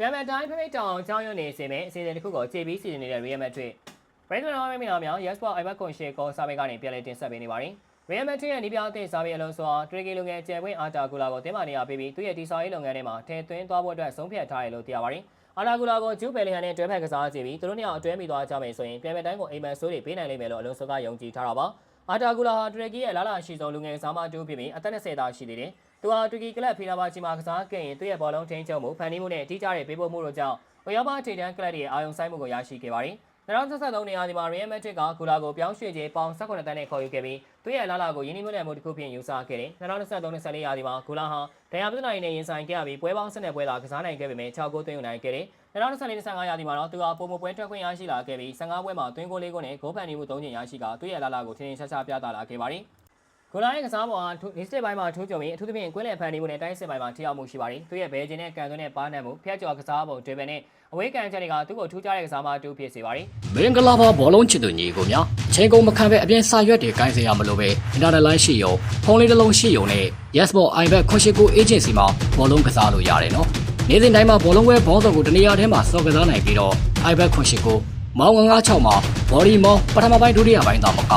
ပြန်မဲ့တိုင်းဖိဖိတောင်အကြောင်းရုံနေစီမဲ့အစီအစဉ်တစ်ခုကိုကြေပြီးစီစဉ်နေတဲ့ Real Madrid ပရိသတ်တော်မင်းများများ Yes Sport Iber ကွန်ရှေကောစာပေကနေပြန်လည်တင်ဆက်ပေးနေပါတယ် Real Madrid ရဲ့ဒီပြအသည့်စာပေအလုံးစုံထရီကီလုံငယ်ကျယ်ပွင့်အာတာကူလာကိုတင်မာနေရပြီးပြီးသူ့ရဲ့တီဆော်ရေးလုပ်ငန်းထဲမှာထည့်သွင်းသွားဖို့အတွက်ဆုံးဖြတ်ထားတယ်လို့သိရပါတယ်အာတာကူလာကိုဂျူးဘယ်လင်ဟန်နဲ့တွဲဖက်ကစားကြည့်ပြီးသူတို့နှစ်ယောက်အတွဲမိသွားကြမယ်ဆိုရင်ပြန်မဲ့တိုင်းကိုအိမ်မန်ဆိုးတွေပေးနိုင်လိမ့်မယ်လို့အလုံးစုံကယုံကြည်ထားတာပါအာတာကူလာဟာထရီကီရဲ့လာလာရှိဆုံးလူငယ်စားမတူဖြစ်ပြီးအသက်20သားရှိသေးတယ် သူဟာတူကီကလပ်ဖီနာဘာချီမှာကစားခဲ့ရင်သူ့ရဲ့ဘောလုံးထိန်းချုပ်မှုဖန်တီးမှုနဲ့အထူးကြတဲ့ပေးပို့မှုတို့ကြောင့်ဝေယောပါထေတန်းကလပ်ရဲ့အာယုံဆိုင်မှုကိုရရှိခဲ့ပါတယ်။2023နေရာဒီမှာ Real Madrid ကဂူလာကိုပြောင်းရွှေ့ခြင်းပေါင်18တန်းနဲ့ခေါ်ယူခဲ့ပြီးသူ့ရဲ့လာလာကိုယင်းနှိမ့်တဲ့မှုတစ်ခုဖြင့်ယူဆခဲ့တယ်။2023-24ရာသီမှာဂူလာဟာဒဏ်ရာပြဿနာတွေနဲ့ရင်ဆိုင်ခဲ့ရပြီးပွဲပေါင်း10ပွဲသာကစားနိုင်ခဲ့ပေမဲ့6ဂိုးသွင်းယူနိုင်ခဲ့တယ်။2024-25ရာသီမှာတော့သူဟာပုံမပွဲထွက်ခွင့်ရရှိလာခဲ့ပြီး15ပွဲမှာသွင်းဂိုး၄ဂိုးနဲ့ဂိုးဖန်တီးမှု3ချိန်ရရှိကသူ့ရဲ့လာလာကိုထင်ထင်ရှားရှားပြသလာခဲ့ပါတယ်။ ကိုလာရဲ့ကစားပေါ်ဟာဒီစစ်ပိုင်းမှာထိုးကြုံပြီးအထူးသဖြင့်ကွင်းလည်ဖန်တီးမှုနဲ့တိုင်းစစ်ပိုင်းမှာထိရောက်မှုရှိပါတယ်။သူရဲ့ဘဲဂျင်နဲ့ကန်သွင်းတဲ့ပါးနံမှုဖျက်ကျော်ကစားပုံတွေပဲနဲ့အဝေးကန်ချက်တွေကသူ့ကိုထူးခြားတဲ့ကစားမတူဖြစ်စေပါတယ်မင်္ဂလာပါဘောလုံးချစ်သူညီကိုများအချိန်ကုန်မခံပဲအပြင်စာရွက်တွေကိုင်းစေရမလို့ပဲ internet line ရှိရုံဖုန်းလေးတစ်လုံးရှိရုံနဲ့ Yesbot iBet ခွန်ရှိကို agency မှာဘောလုံးကစားလို့ရတယ်နော်နေ့စဉ်တိုင်းမှာဘောလုံးပွဲဘောစုံကိုတနေရာထဲမှာစော်ကစားနိုင်ပြီးတော့ iBet ခွန်ရှိကိုမောင်း956မှာ body မောင်းပထမပိုင်းဒုတိယပိုင်းသာမက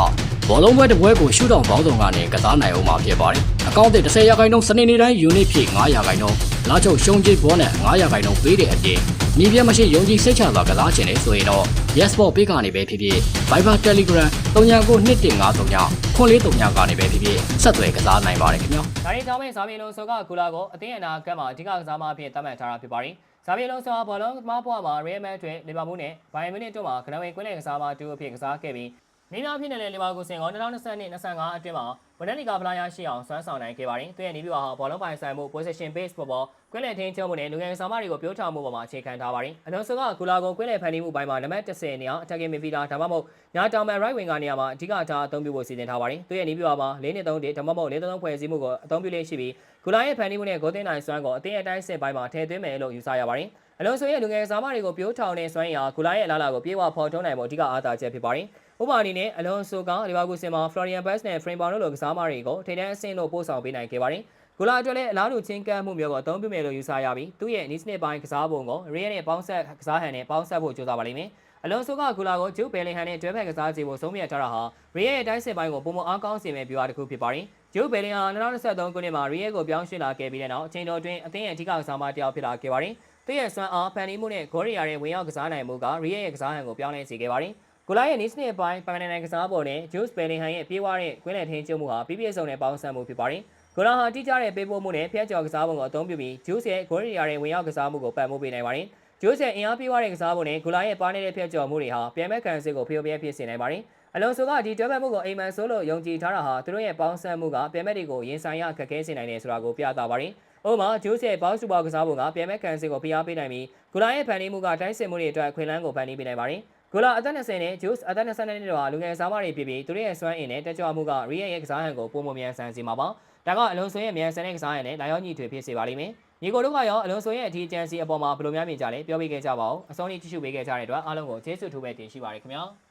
ဘောလုံးပွဲတစ်ပွဲကိုရှုထောင့်ဘောင်းဆောင်ကနေကစားနိုင်အောင်မှာဖြစ်ပါတယ်အကောင့်တစ်30ရာခိုင်နှုန်းစနေနေ့တိုင်း unit ဖြည့်9ရာခိုင်နှုန်းလာချုပ်ရှုံးကြေးဘောနဲ့9ရာခိုင်နှုန်းပေးတဲ့အပြင်ညီပြမရှိယုံကြည်စိတ်ချစွာကစားခြင်းလေဆိုရင်တော့ Yesbot ပေးကနေပဲဖြစ်ဖြစ် Viber Telegram 399153ည9439ကနေပဲဖြစ်ဖြစ်ဆက်သွယ်ကစားနိုင်ပါတယ်ခင်ဗျာ။ဒါရီကြောင့်ပဲဇာဗီလုံးဆိုကကူလာကိုအသင်းအနာကတ်မှာအဓိကကစားမအဖြစ်သတ်မှတ်ထားတာဖြစ်ပါတယ်။ဇာဗီလုံးဆိုကဘောလုံးမပွားမှာ Real Madrid လီဗာပူးနဲ့ဘိုင်ယန်မြူနစ်တို့မှာကနဝင်ကွင်းလည်ကစားမတူအဖြစ်ကစားခဲ့ပြီး မိများဖြစ်နေတဲ့လီဗာပူးစင်က2022-25အတွင်းမှာဝနက်လီဂါဖလားရရှိအောင်စွမ်းဆောင်နိုင်ခဲ့ပါတယ်။သူရဲ့နေပြည်တော်ဟာဘောလုံးပိုင်ဆိုင်မှု position based football ကွင်းလည်ထင်းချုံမှုနဲ့လူငယ်ဆောင်မတွေကိုပြောထားမှုပေါ်မှာအခြေခံထားပါတယ်။အလွန်ဆိုကကူလာကိုကွင်းလည်ဖန်တီးမှုပိုင်းမှာနံပါတ်10နေအောင် attacking midfielder ဒါမှမဟုတ်ညာတောင်မဲ့ right wing ကနေရာမှာအဓိကထားအသုံးပြုဖို့စီစဉ်ထားပါတယ်။သူရဲ့နေပြည်တော်မှာ၄နှစ်3တစ်ဒါမှမဟုတ်၄သုံးဖွဲ့စည်းမှုကိုအသုံးပြုလေးရှိပြီးကူလာရဲ့ဖန်တီးမှုနဲ့ဂိုးသွင်းနိုင်စွမ်းကိုအသင်းအတိုင်းစစ်ပိုင်းမှာထည့်သွင်းမယ်လို့ယူဆရပါတယ်။အလွန်ဆိုရဲ့လူငယ်ဆောင်မတွေကိုပြောထောင်တဲ့စွမ်းရည်ဟာကူလာရဲ့အလားအလာကိုပြေဝဖော်ထုံးနိုင်ဖို့အဓိကအားသာချက်ဖြစ်ပါတယ်။ ဥပမာအနေနဲ့အလွန်ဆိုကလီဗာပူးစင်မှာ Florian Bass နဲ့ Frame Bound တို့လိုကစားမတွေကိုထိတန်းအဆင့်လို့ပို့ဆောင်ပေးနိုင်ခဲ့ပါတယ်။ဂူလာအတွက်လည်းအလားတူချင်းကပ်မှုမျိုးကိုအသုံးပြုမယ်လို့ယူဆရပြီးသူ့ရဲ့နီးစနစ်ပိုင်းကစားပုံကို Real နဲ့ပေါင်းဆက်ကစားဟန်နဲ့ပေါင်းဆက်ဖို့ကြိုးစားပါလိမ့်မယ်။အလွန်ဆိုကဂူလာကိုဂျူဘယ်လင်ဟန်နဲ့တွဲဖက်ကစားစီဖို့ဆုံးဖြတ်ထားတာဟာ Real ရဲ့တိုင်းစစ်ပိုင်းကိုပုံမအားကောင်းစေမယ့်ဗျူဟာတစ်ခုဖြစ်ပါတယ်။ဂျူဘယ်လင်ဟန်2023ခုနှစ်မှာ Real ကိုပြောင်းရွှေ့လာခဲ့ပြီးတဲ့နောက်အချိန်တော်အတွင်းအသင်းရဲ့အထူးကစားမတစ်ယောက်ဖြစ်လာခဲ့ပါတယ်။သူ့ရဲ့စွမ်းအားဖန်တီးမှုနဲ့ဂိုးရီယာရဲ့ဝင်ရောက်ကစားနိုင်မှုက Real ရဲ့ကစားဟန်ကိုပြောင်းလဲစေခဲ့ပါတယ်။ ဂူလာရဲ့နီးစနစ်ပိုင်းပိုင်နိုင်ကစားပေါ်နဲ့ Jules Bellingham ရဲ့ပြေးဝတဲ့ကွင်းလည်ထင်းကျုံမှုဟာပြည့်ပြည့်စုံတဲ့ပေါင်းစပ်မှုဖြစ်ပါတယ်။ဂိုလာဟာတိကျတဲ့ပေးပို့မှုနဲ့ဖျက်ကျော်ကစားပုံကိုအသုံးပြုပြီး Jules ရဲ့ဂိုရီယာရဲ့ဝင်ရောက်ကစားမှုကိုပံ့ပိုးပေးနိုင်ပါတယ်။ Jules ရဲ့အင်အားပြေးဝတဲ့ကစားပုံနဲ့ဂိုလာရဲ့ပါနေတဲ့ဖျက်ကျော်မှုတွေဟာပြန်မဲ့ကန်စစ်ကိုဖျော်ပြဲဖြစ်စေနိုင်ပါတယ်။အလုံးစုံကဒီတွဲပတ်မှုကိုအိမ်မန်ဆိုးလို့ယုံကြည်ထားတာဟာသူတို့ရဲ့ပေါင်းစပ်မှုကပြန်မဲ့တွေကိုရင်ဆိုင်ရအခက်အခဲစေနိုင်တယ်ဆိုတာကိုပြသပါတယ်။ဥပမာဂျိုးရဲ့ဘောက်စူပါကစားပုံကပြန်မဲ့ကန်စစ်ကိုဖိအားပေးနိုင်ပြီးဂူလာရဲ့ဖန်တီးမှုကတိုင်းစစ်မှုတွေအတွက်ခွင်လန်းကိုဖန်တီးပေးနိုင်ပါတယ်။ ဂူလာအသက်20နဲ့ဂျိုးအသက်22နှစ်တို့ဟာလူငယ်စားမတွေဖြစ်ပြီးသူတို့ရဲ့စွမ်းအင်နဲ့တက်ကြွမှုကရီယယ်ရဲ့ကစားဟန်ကိုပုံမမြန်ဆန်စေမှာပါ။ဒါကအလုံးစုံရဲ့မြန်ဆန်တဲ့ကစားဟန်နဲ့လာရောက်ညီထွေဖြစ်စေပါလိမ့်မယ်။ညီကိုတို့ကရောအလုံးစုံရဲ့အထီးကျန်စီအပေါ်မှာဘယ်လိုများမြင်ကြလဲပြောပြခဲ့ကြပါဦး။အစောနေ့ကြည့်ရှုပေးခဲ့ကြတဲ့အတွက်အားလုံးကိုကျေးဇူးထူးပဲတင်ရှိပါရခင်ဗျာ။